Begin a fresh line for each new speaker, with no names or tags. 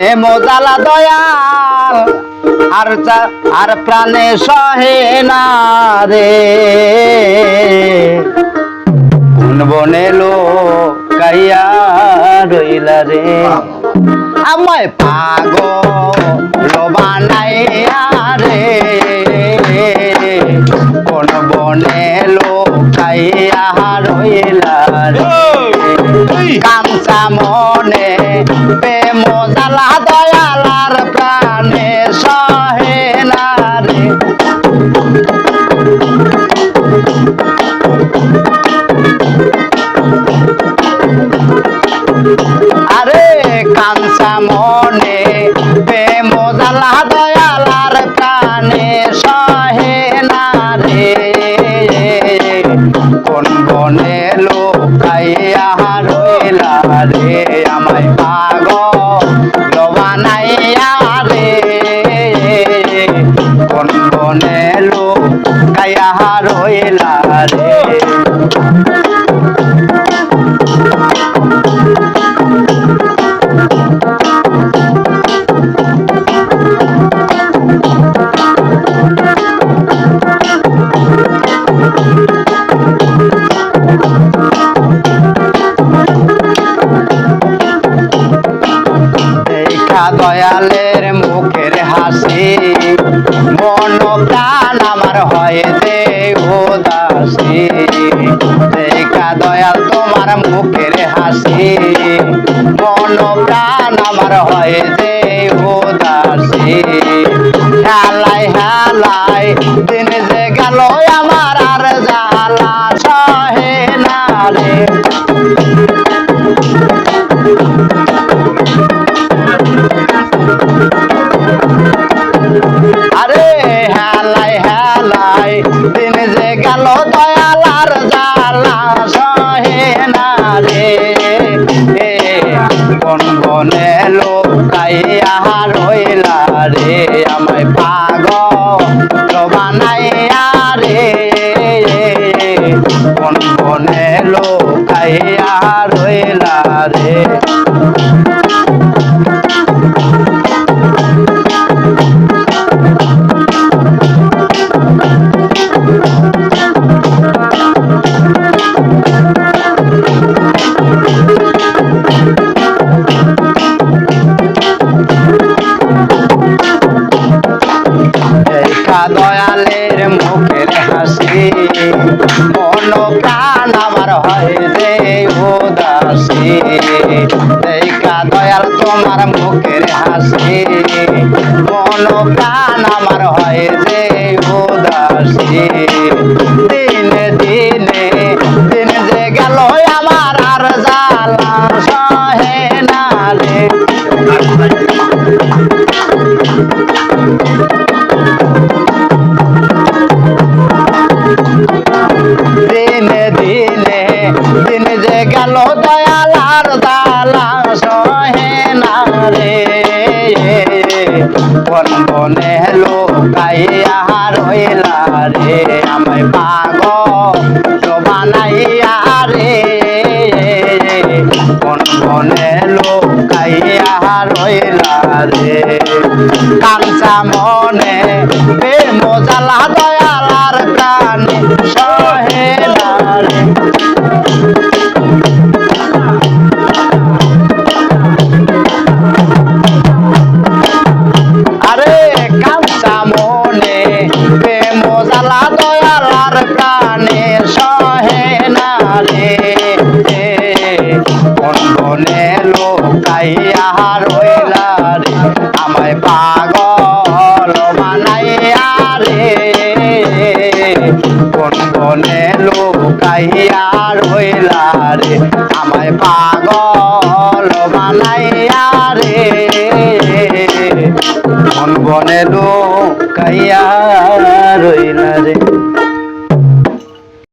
মোজালা দয়াল আর আর প্রাণে সহে না রে। বনে লো কাইয়া রইলা রে। আমায় পাগল কামসা মনে প্রেম জালা দয়ালার প্রাণে। আমার হয় যে উদাসী। হেলাই হেলাই দিন যে গেল আমার দয়ালের মুখের হাসি মন প্রাণ আমার হয় যে উদাসী দেখা দয়াল তোমার মুখের হাসি। মন প্রাণ আমার হয় যে উদাসী। দিনে দিনে কাঞ্চা মনে বন্ধনে লোকাই আহার হইলা রে। আমায় পাগল বানাইয়া রে। বন্ধনে লোকাই আর হইলা রে। আমায় পাগল বানাইয়া রে। বন্ধনে লোকাইয়া